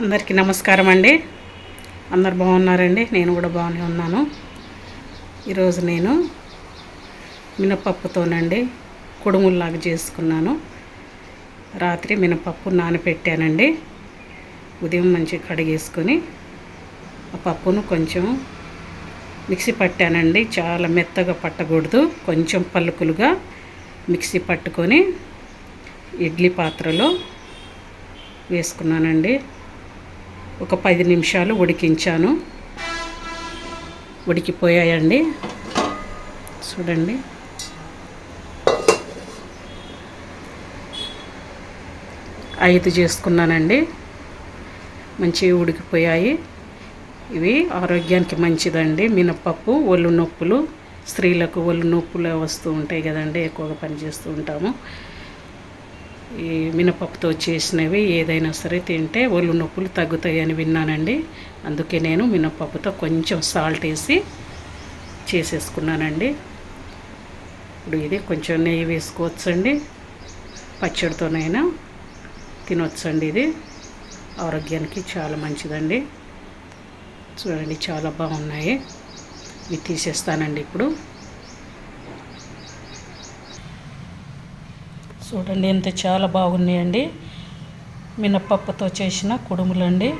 అందరికీ నమస్కారం అండి. అందరు బాగున్నారండి? నేను కూడా బాగానే ఉన్నాను. ఈరోజు నేను మినపప్పుతోనండి కుడుముల్లాగా చేసుకున్నాను. రాత్రి మినపప్పు నానబెట్టానండి ఉదయం మంచిగా కడిగేసుకొని ఆ పప్పును కొంచెం మిక్సీ పట్టానండి. చాలా మెత్తగా పట్టకూడదు. కొంచెం పలుకులుగా మిక్సీ పట్టుకొని ఇడ్లీ పాత్రలో వేసుకున్నానండి. ఒక పది నిమిషాలు ఉడికించాను. ఉడికిపోయాయండి. చూడండి. ఐదు చేసుకున్నానండి. మంచిగా ఉడికిపోయాయి. ఇవి ఆరోగ్యానికి మంచిదండి. మినపప్పు ఒళ్ళు నొప్పులు స్త్రీలకు ఒళ్ళు నొప్పులు వస్తూ ఉంటాయి కదండి. ఎక్కువగా పనిచేస్తూ ఉంటాము. ఈ మినపప్పుతో చేసినవి ఏదైనా సరే తింటే ఒళ్ళు నొప్పులు తగ్గుతాయని విన్నానండి. అందుకే నేను మినపప్పుతో కొంచెం సాల్ట్ వేసి చేసేసుకున్నానండి. ఇప్పుడు ఇది కొంచెం నెయ్యి వేసుకోవచ్చండి. పచ్చడితోనైనా తినొచ్చండి ఇది. ఆరోగ్యానికి చాలా మంచిదండి. చూడండి చాలా బాగున్నాయి. ఇవి తీసేస్తానండి ఇప్పుడు. చూడండి ఎంత చాలా బాగున్నాయండి. మినప్పప్పుతో చేసిన కుడుములండి.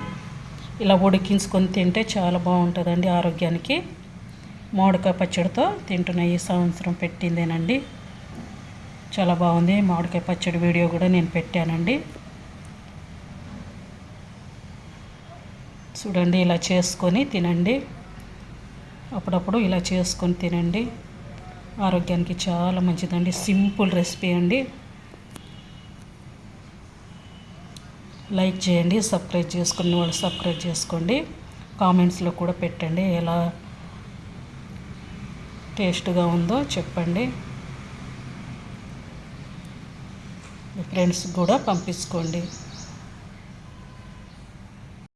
ఇలా ఉడికించుకొని తింటే చాలా బాగుంటుందండి ఆరోగ్యానికి. మామిడికాయ పచ్చడితో తింటున్న ఈ సంవత్సరం పెట్టిందేనండి. చాలా బాగుంది. మామిడికాయ పచ్చడి వీడియో కూడా నేను పెట్టానండి. చూడండి ఇలా చేసుకొని తినండి. అప్పుడప్పుడు ఇలా చేసుకొని తినండి. ఆరోగ్యానికి చాలా మంచిదండి. సింపుల్ రెసిపీ అండి. లైక్ చేయండి సబ్స్క్రైబ్ చేసుకున్న వాళ్ళు సబ్స్క్రైబ్ చేసుకోండి. కామెంట్స్లో కూడా పెట్టండి ఎలా టేస్ట్గా ఉందో చెప్పండి. మీ ఫ్రెండ్స్ కూడా పంపించుకోండి.